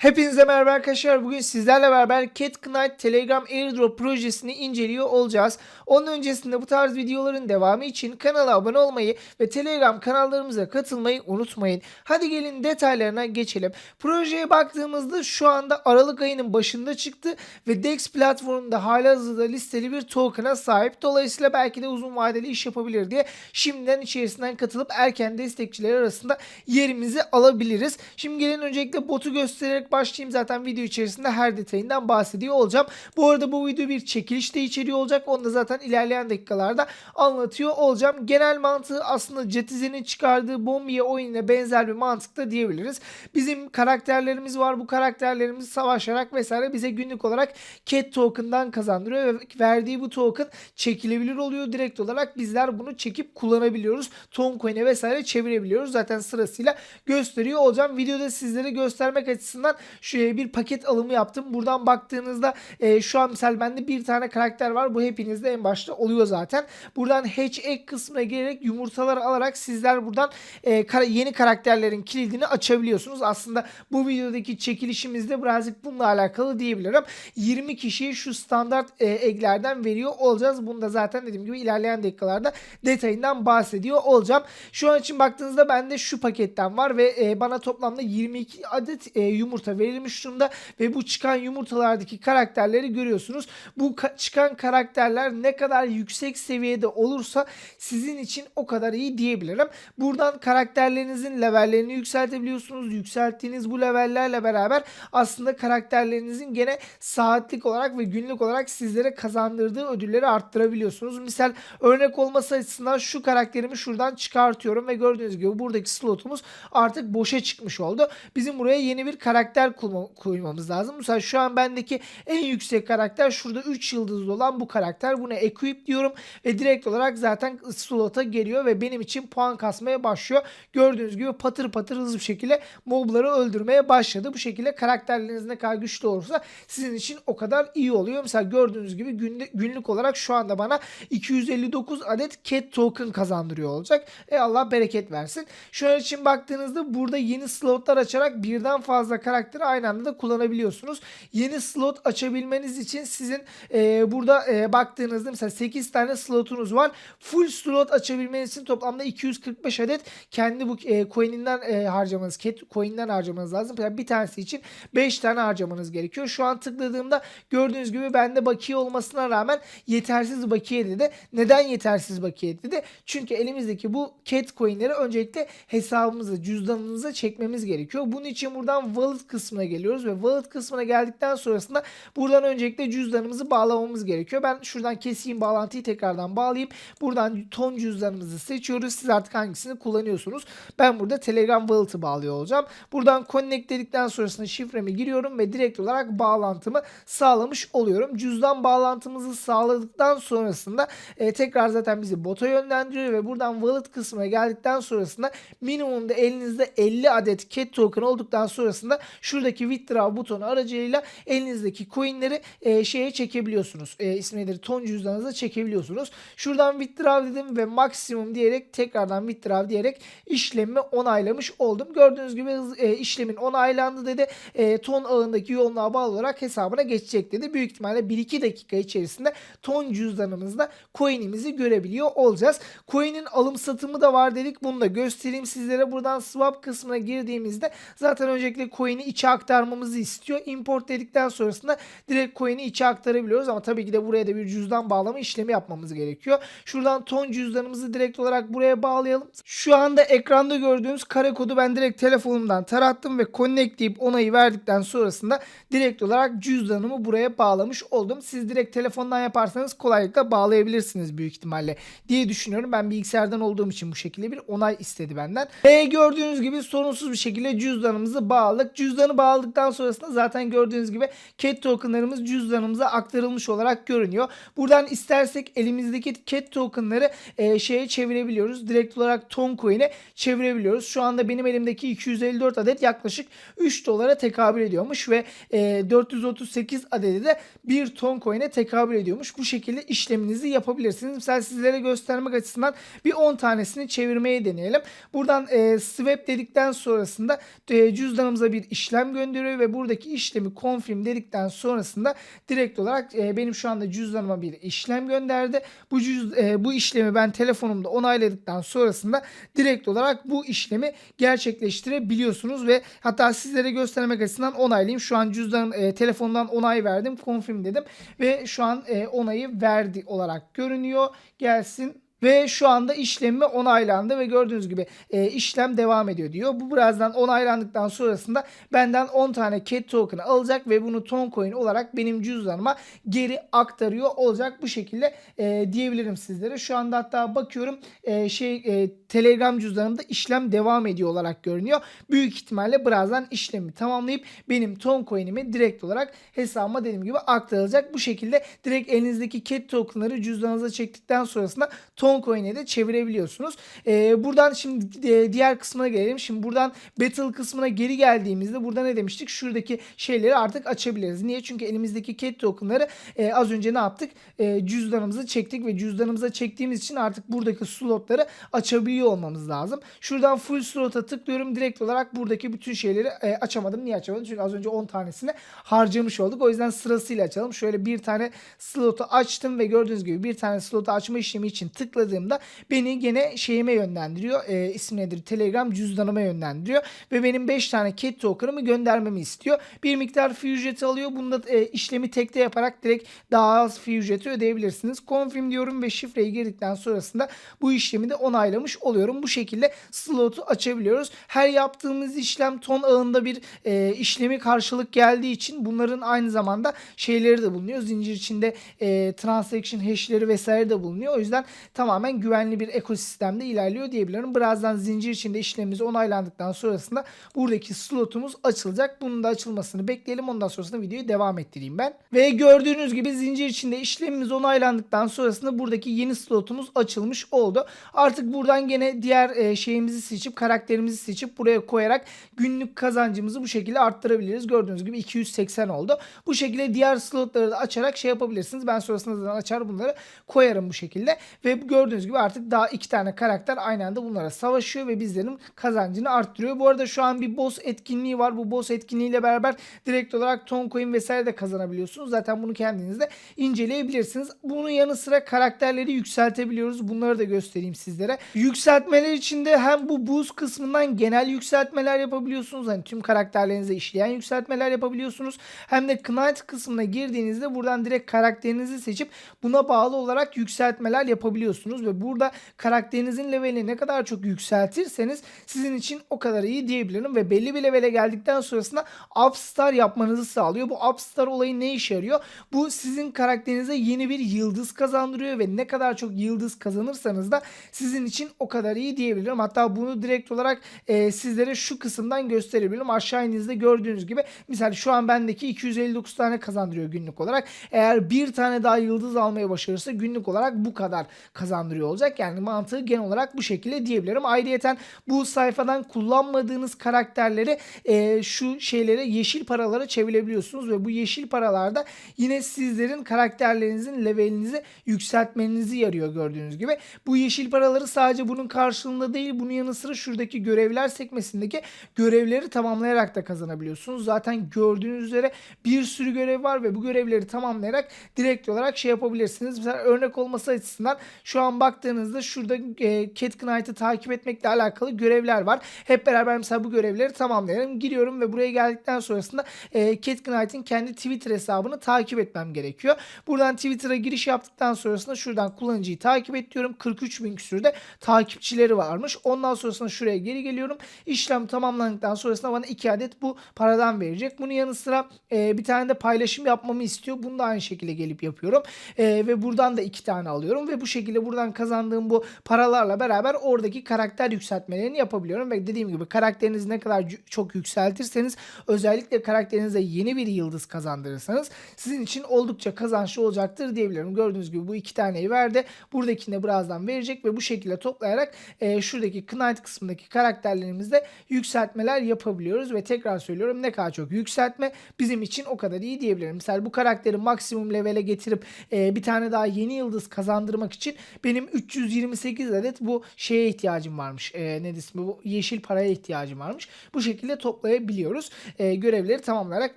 Hepinize merhaba arkadaşlar. Bugün sizlerle beraber Cat Knight Telegram Airdrop projesini inceliyor olacağız. Onun öncesinde bu tarz videoların devamı için kanala abone olmayı ve Telegram kanallarımıza katılmayı unutmayın. Hadi gelin detaylarına geçelim. Projeye baktığımızda şu anda Aralık ayının başında çıktı ve DEX platformunda halihazırda listeli bir token'a sahip. Dolayısıyla belki de uzun vadeli iş yapabilir diye şimdiden içerisinden katılıp erken destekçiler arasında yerimizi alabiliriz. Şimdi gelin öncelikle botu göstererek başlayayım. Zaten video içerisinde her detayından bahsediyor olacağım. Bu arada bu video bir çekiliş de içeriyor olacak. Onu da zaten ilerleyen dakikalarda anlatıyor olacağım. Genel mantığı aslında Cetizen'in çıkardığı Bombiye oyununa benzer bir mantıkta diyebiliriz. Bizim karakterlerimiz var. Bu karakterlerimiz savaşarak vesaire bize günlük olarak Cat token'dan kazandırıyor ve verdiği bu token çekilebilir oluyor. Direkt olarak bizler bunu çekip kullanabiliyoruz. Toncoin'e vesaire çevirebiliyoruz. Zaten sırasıyla gösteriyor olacağım. Videoda sizlere göstermek açısından şöyle bir paket alımı yaptım. Buradan baktığınızda e, şu an misal bende bir tane karakter var. Bu hepinizde en başta oluyor zaten. Buradan hatch egg kısmına girerek yumurtaları alarak sizler buradan e, kara- yeni karakterlerin kilidini açabiliyorsunuz. Aslında bu videodaki çekilişimizde birazcık bununla alakalı diyebilirim. 20 kişiye şu standart e, egglerden veriyor olacağız. Bunu da zaten dediğim gibi ilerleyen dakikalarda detayından bahsediyor olacağım. Şu an için baktığınızda bende şu paketten var ve e, bana toplamda 22 adet e, yumurta verilmiş durumda ve bu çıkan yumurtalardaki karakterleri görüyorsunuz. Bu ka- çıkan karakterler ne kadar yüksek seviyede olursa sizin için o kadar iyi diyebilirim. Buradan karakterlerinizin levellerini yükseltebiliyorsunuz. Yükselttiğiniz bu levellerle beraber aslında karakterlerinizin gene saatlik olarak ve günlük olarak sizlere kazandırdığı ödülleri arttırabiliyorsunuz. Misal örnek olması açısından şu karakterimi şuradan çıkartıyorum ve gördüğünüz gibi buradaki slotumuz artık boşa çıkmış oldu. Bizim buraya yeni bir karakter kulma- koymamız lazım. Mesela şu an bendeki en yüksek karakter şurada 3 yıldızlı olan bu karakter. Buna equip diyorum ve direkt olarak zaten slota geliyor ve benim için puan kasmaya başlıyor. Gördüğünüz gibi patır patır hızlı bir şekilde mobları öldürmeye başladı. Bu şekilde karakterleriniz ne kadar güçlü olursa sizin için o kadar iyi oluyor. Mesela gördüğünüz gibi günde, günlük olarak şu anda bana 259 adet cat token kazandırıyor olacak. E Allah bereket versin. An için baktığınızda burada yeni slotlar açarak birden fazla karakteri aynı anda da kullanabiliyorsunuz. Yeni slot açabilmeniz için sizin e, burada e, baktığınızda mesela 8 tane slotunuz var. Full slot açabilmeniz için toplamda 245 adet kendi bu e, coin'inden e, harcamanız, cat coin'inden harcamanız lazım. Yani bir tanesi için 5 tane harcamanız gerekiyor. Şu an tıkladığımda gördüğünüz gibi bende bakiye olmasına rağmen yetersiz bakiye dedi. Neden yetersiz bakiye dedi? Çünkü elimizdeki bu cat coin'leri öncelikle hesabımıza, cüzdanımıza çekmemiz gerekiyor. Bunun için buradan wallet kısmına geliyoruz ve wallet kısmına geldikten sonrasında buradan öncelikle cüzdanımızı bağlamamız gerekiyor. Ben şuradan keseyim bağlantıyı tekrardan bağlayayım. Buradan ton cüzdanımızı seçiyoruz. Siz artık hangisini kullanıyorsunuz. Ben burada Telegram wallet'ı bağlıyor olacağım. Buradan connect dedikten sonrasında şifremi giriyorum ve direkt olarak bağlantımı sağlamış oluyorum. Cüzdan bağlantımızı sağladıktan sonrasında e, tekrar zaten bizi bota yönlendiriyor ve buradan wallet kısmına geldikten sonrasında minimumda elinizde 50 adet cat token olduktan sonrasında şuradaki withdraw butonu aracılığıyla elinizdeki coinleri e, şeye çekebiliyorsunuz. E, ismi? Ton cüzdanınıza çekebiliyorsunuz. Şuradan withdraw dedim ve maksimum diyerek tekrardan withdraw diyerek işlemi onaylamış oldum. Gördüğünüz gibi hız- e, işlemin onaylandı dedi. E, ton ağındaki yoğunluğa bağlı olarak hesabına geçecek dedi. Büyük ihtimalle 1-2 dakika içerisinde ton cüzdanımızda coin'imizi görebiliyor olacağız. Coin'in alım satımı da var dedik. Bunu da göstereyim sizlere. Buradan swap kısmına girdiğimizde zaten öncelikle coin'i içe aktarmamızı istiyor. Import dedikten sonrasında direkt coin'i içe aktarabiliyoruz ama tabii ki de buraya da bir cüzdan bağlama işlemi yapmamız gerekiyor. Şuradan ton cüzdanımızı direkt olarak buraya bağlayalım. Şu anda ekranda gördüğünüz kare kodu ben direkt telefonumdan tarattım ve connect deyip onayı verdikten sonrasında direkt olarak cüzdanımı buraya bağlamış oldum. Siz direkt telefondan yaparsanız kolaylıkla bağlayabilirsiniz büyük ihtimalle diye düşünüyorum. Ben bilgisayardan olduğum için bu şekilde bir onay istedi benden. Ve gördüğünüz gibi sorunsuz bir şekilde cüzdanımızı bağladık. Cüzdanı bağladıktan sonrasında zaten gördüğünüz gibi cat tokenlarımız cüzdanımıza aktarılmış olarak görünüyor. Buradan istersek elimizdeki cat tokenları e, şeye çevirebiliyoruz. Direkt olarak ton coin'e çevirebiliyoruz. Şu anda benim elimdeki 254 adet yaklaşık 3 dolara tekabül ediyormuş ve e, 438 adedi de 1 ton coin'e tekabül ediyormuş. Bu şekilde işleminizi yapabilirsiniz. Mesela sizlere göstermek açısından bir 10 tanesini çevirmeye deneyelim. Buradan e, swap dedikten sonrasında e, cüzdanımıza bir işlem işlem gönderiyor ve buradaki işlemi confirm dedikten sonrasında direkt olarak e, benim şu anda cüzdanıma bir işlem gönderdi. Bu cüz, e, bu işlemi ben telefonumda onayladıktan sonrasında direkt olarak bu işlemi gerçekleştirebiliyorsunuz ve hatta sizlere göstermek açısından onaylayayım. Şu an cüzdan e, telefondan onay verdim, confirm dedim ve şu an e, onayı verdi olarak görünüyor. Gelsin ve şu anda işlemi onaylandı ve gördüğünüz gibi e, işlem devam ediyor diyor. Bu birazdan onaylandıktan sonrasında benden 10 tane CAT token'ı alacak ve bunu Toncoin olarak benim cüzdanıma geri aktarıyor olacak. Bu şekilde e, diyebilirim sizlere. Şu anda hatta bakıyorum e, şey e, Telegram cüzdanımda işlem devam ediyor olarak görünüyor. Büyük ihtimalle birazdan işlemi tamamlayıp benim Toncoin'imi direkt olarak hesabıma dediğim gibi aktarılacak. Bu şekilde direkt elinizdeki CAT token'ları cüzdanınıza çektikten sonrasında Toncoin'e de çevirebiliyorsunuz. Ee, buradan şimdi e, diğer kısmına gelelim. Şimdi buradan Battle kısmına geri geldiğimizde burada ne demiştik? Şuradaki şeyleri artık açabiliriz. Niye? Çünkü elimizdeki CAT token'ları e, az önce ne yaptık? E, cüzdanımıza çektik ve cüzdanımıza çektiğimiz için artık buradaki slotları açabiliyor olmamız lazım. Şuradan full slot'a tıklıyorum. Direkt olarak buradaki bütün şeyleri e, açamadım. Niye açamadım? Çünkü az önce 10 tanesini harcamış olduk. O yüzden sırasıyla açalım. Şöyle bir tane slotu açtım ve gördüğünüz gibi bir tane slotu açma işlemi için tıkladığımda beni gene şeyime yönlendiriyor. E, ismi nedir? Telegram cüzdanıma yönlendiriyor. Ve benim 5 tane cat token'ımı göndermemi istiyor. Bir miktar fee ücreti alıyor. Bunda e, işlemi tekte yaparak direkt daha az fee ücreti ödeyebilirsiniz. Confirm diyorum ve şifreyi girdikten sonrasında bu işlemi de onaylamış oluyorum. Bu şekilde slotu açabiliyoruz. Her yaptığımız işlem ton ağında bir e, işlemi karşılık geldiği için bunların aynı zamanda şeyleri de bulunuyor. Zincir içinde e, transaction hash'leri vesaire de bulunuyor. O yüzden tamamen güvenli bir ekosistemde ilerliyor diyebilirim. Birazdan zincir içinde işlemimiz onaylandıktan sonrasında buradaki slotumuz açılacak. Bunun da açılmasını bekleyelim. Ondan sonrasında videoyu devam ettireyim ben. Ve gördüğünüz gibi zincir içinde işlemimiz onaylandıktan sonrasında buradaki yeni slotumuz açılmış oldu. Artık buradan gene diğer e, şeyimizi seçip karakterimizi seçip buraya koyarak günlük kazancımızı bu şekilde arttırabiliriz. Gördüğünüz gibi 280 oldu. Bu şekilde diğer slotları da açarak şey yapabilirsiniz. Ben sonrasında zaten açar bunları koyarım bu şekilde. Ve gördüğünüz gibi artık daha iki tane karakter aynı anda bunlara savaşıyor ve bizlerin kazancını arttırıyor. Bu arada şu an bir boss etkinliği var. Bu boss etkinliğiyle beraber direkt olarak Toncoin vesaire de kazanabiliyorsunuz. Zaten bunu kendiniz de inceleyebilirsiniz. Bunun yanı sıra karakterleri yükseltebiliyoruz. Bunları da göstereyim sizlere. Yükseltmeler için de hem bu boost kısmından genel yükseltmeler yapabiliyorsunuz. Hani tüm karakterlerinize işleyen yükseltmeler yapabiliyorsunuz. Hem de Knight kısmına girdiğinizde buradan direkt karakterinizi seçip buna bağlı olarak yükseltmeler yapabiliyorsunuz ve burada karakterinizin levelini ne kadar çok yükseltirseniz sizin için o kadar iyi diyebilirim ve belli bir levele geldikten sonrasında upstar yapmanızı sağlıyor. Bu upstar olayı ne işe yarıyor? Bu sizin karakterinize yeni bir yıldız kazandırıyor ve ne kadar çok yıldız kazanırsanız da sizin için o kadar iyi diyebilirim. Hatta bunu direkt olarak e, sizlere şu kısımdan gösterebilirim. Aşağı indiğinizde gördüğünüz gibi misal şu an bendeki 259 tane kazandırıyor günlük olarak. Eğer bir tane daha yıldız almaya başarırsa günlük olarak bu kadar kazandırıyor olacak. Yani mantığı genel olarak bu şekilde diyebilirim. Ayrıyeten bu sayfadan kullanmadığınız karakterleri e, şu şeylere yeşil paralara çevirebiliyorsunuz ve bu yeşil paralarda yine sizlerin karakterlerinizin levelinizi yükseltmenizi yarıyor gördüğünüz gibi. Bu yeşil paraları sadece bunun karşılığında değil bunun yanı sıra şuradaki görevler sekmesindeki görevleri tamamlayarak da kazanabiliyorsunuz. Zaten gördüğünüz üzere bir sürü görev var ve bu görevleri tamamlayarak direkt olarak şey yapabilirsiniz. Mesela örnek olması açısından şu an baktığınızda şurada e, Cat Knight'ı takip etmekle alakalı görevler var. Hep beraber mesela bu görevleri tamamlayalım. Giriyorum ve buraya geldikten sonrasında e, Cat Knight'in kendi Twitter hesabını takip etmem gerekiyor. Buradan Twitter'a giriş yaptıktan sonrasında şuradan kullanıcıyı takip et diyorum. 43 bin küsürde takipçileri varmış. Ondan sonrasında şuraya geri geliyorum. İşlem tamamlandıktan sonrasında bana 2 adet bu paradan verecek. Bunun yanı sıra e, bir tane de paylaşım yapmamı istiyor. Bunu da aynı şekilde gelip yapıyorum. E, ve buradan da 2 tane alıyorum ve bu şekilde buradan kazandığım bu paralarla beraber oradaki karakter yükseltmelerini yapabiliyorum. Ve dediğim gibi karakterinizi ne kadar çok yükseltirseniz özellikle karakterinize yeni bir yıldız kazandırırsanız sizin için oldukça kazançlı olacaktır diyebilirim. Gördüğünüz gibi bu iki taneyi verdi. Buradakini de birazdan verecek ve bu şekilde toplayarak e, şuradaki Knight kısmındaki karakterlerimizde yükseltmeler yapabiliyoruz ve tekrar söylüyorum ne kadar çok yükseltme bizim için o kadar iyi diyebilirim. Mesela bu karakteri maksimum levele getirip e, bir tane daha yeni yıldız kazandırmak için benim 328 adet bu şeye ihtiyacım varmış. E, ne ismi bu yeşil paraya ihtiyacım varmış. Bu şekilde toplayabiliyoruz. E, görevleri tamamlayarak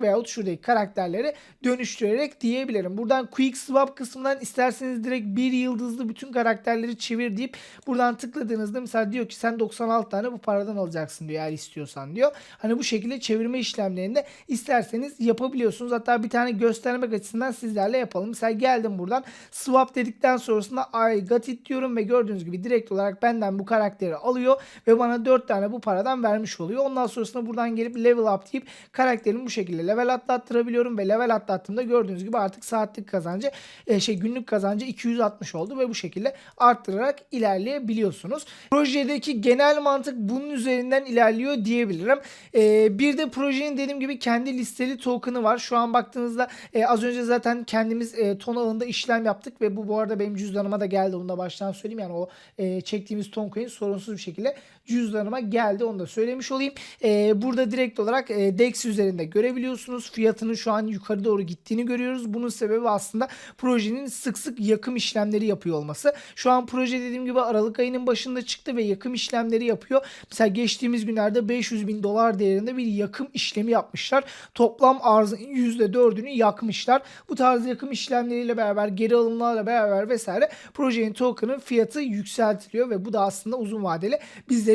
veyahut şuradaki karakterleri dönüştürerek diyebilirim. Buradan quick swap kısmından isterseniz direkt bir yıldızlı bütün karakterleri çevir deyip buradan tıkladığınızda mesela diyor ki sen 96 tane bu paradan alacaksın diyor eğer istiyorsan diyor. Hani bu şekilde çevirme işlemlerini de isterseniz yapabiliyorsunuz. Hatta bir tane göstermek açısından sizlerle yapalım. Mesela geldim buradan swap dedikten sonrasında I got it diyorum ve gördüğünüz gibi direkt olarak benden bu karakteri alıyor ve bana 4 tane bu paradan vermiş oluyor. Ondan sonrasında buradan gelip level up deyip karakterimi bu şekilde level atlattırabiliyorum ve level atlattığımda gördüğünüz gibi artık saatlik kazancı e, şey günlük kazancı 260 oldu ve bu şekilde arttırarak ilerleyebiliyorsunuz. Projedeki genel mantık bunun üzerinden ilerliyor diyebilirim. E, bir de projenin dediğim gibi kendi listeli token'ı var. Şu an baktığınızda e, az önce zaten kendimiz e, ton ağında işlem yaptık ve bu bu arada benim cüzdanıma da geldi. Da baştan söyleyeyim. Yani o e, çektiğimiz ton coin sorunsuz bir şekilde cüzdanıma geldi. Onu da söylemiş olayım. E, burada direkt olarak e, DEX üzerinde görebiliyorsunuz. Fiyatının şu an yukarı doğru gittiğini görüyoruz. Bunun sebebi aslında projenin sık sık yakım işlemleri yapıyor olması. Şu an proje dediğim gibi Aralık ayının başında çıktı ve yakım işlemleri yapıyor. Mesela geçtiğimiz günlerde 500 bin dolar değerinde bir yakım işlemi yapmışlar. Toplam arzın %4'ünü yakmışlar. Bu tarz yakım işlemleriyle beraber geri alımlarla beraber vesaire projenin token'ın fiyatı yükseltiliyor ve bu da aslında uzun vadeli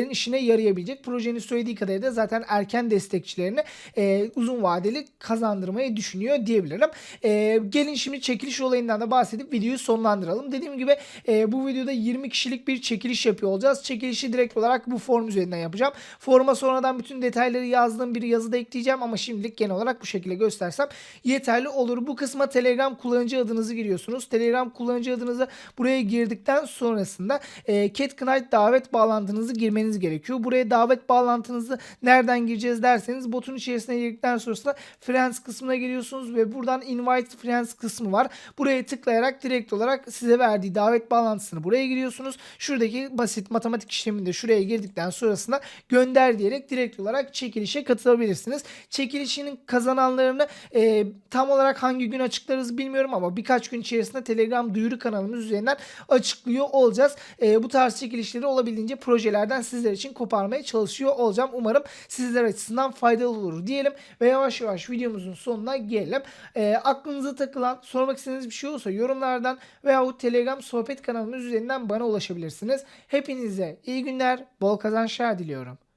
bizlerin işine yarayabilecek. Projenin söylediği kadarıyla zaten erken destekçilerini e, uzun vadeli kazandırmayı düşünüyor diyebilirim. E, gelin şimdi çekiliş olayından da bahsedip videoyu sonlandıralım. Dediğim gibi e, bu videoda 20 kişilik bir çekiliş yapıyor olacağız. Çekilişi direkt olarak bu form üzerinden yapacağım. Forma sonradan bütün detayları yazdığım bir yazıda ekleyeceğim ama şimdilik genel olarak bu şekilde göstersem yeterli olur. Bu kısma Telegram kullanıcı adınızı giriyorsunuz. Telegram kullanıcı adınızı buraya girdikten sonrasında e, Cat Knight davet bağlantınızı girmeniz gerekiyor. Buraya davet bağlantınızı nereden gireceğiz derseniz botun içerisine girdikten sonrasında Friends kısmına giriyorsunuz ve buradan Invite Friends kısmı var. Buraya tıklayarak direkt olarak size verdiği davet bağlantısını buraya giriyorsunuz. Şuradaki basit matematik işleminde şuraya girdikten sonrasında gönder diyerek direkt olarak çekilişe katılabilirsiniz. Çekilişinin kazananlarını e, tam olarak hangi gün açıklarız bilmiyorum ama birkaç gün içerisinde Telegram duyuru kanalımız üzerinden açıklıyor olacağız. E, bu tarz çekilişleri olabildiğince projelerden sizler için koparmaya çalışıyor olacağım. Umarım sizler açısından faydalı olur diyelim ve yavaş yavaş videomuzun sonuna gelelim. E, aklınıza takılan, sormak istediğiniz bir şey olursa yorumlardan veyahut Telegram sohbet kanalımız üzerinden bana ulaşabilirsiniz. Hepinize iyi günler, bol kazançlar diliyorum.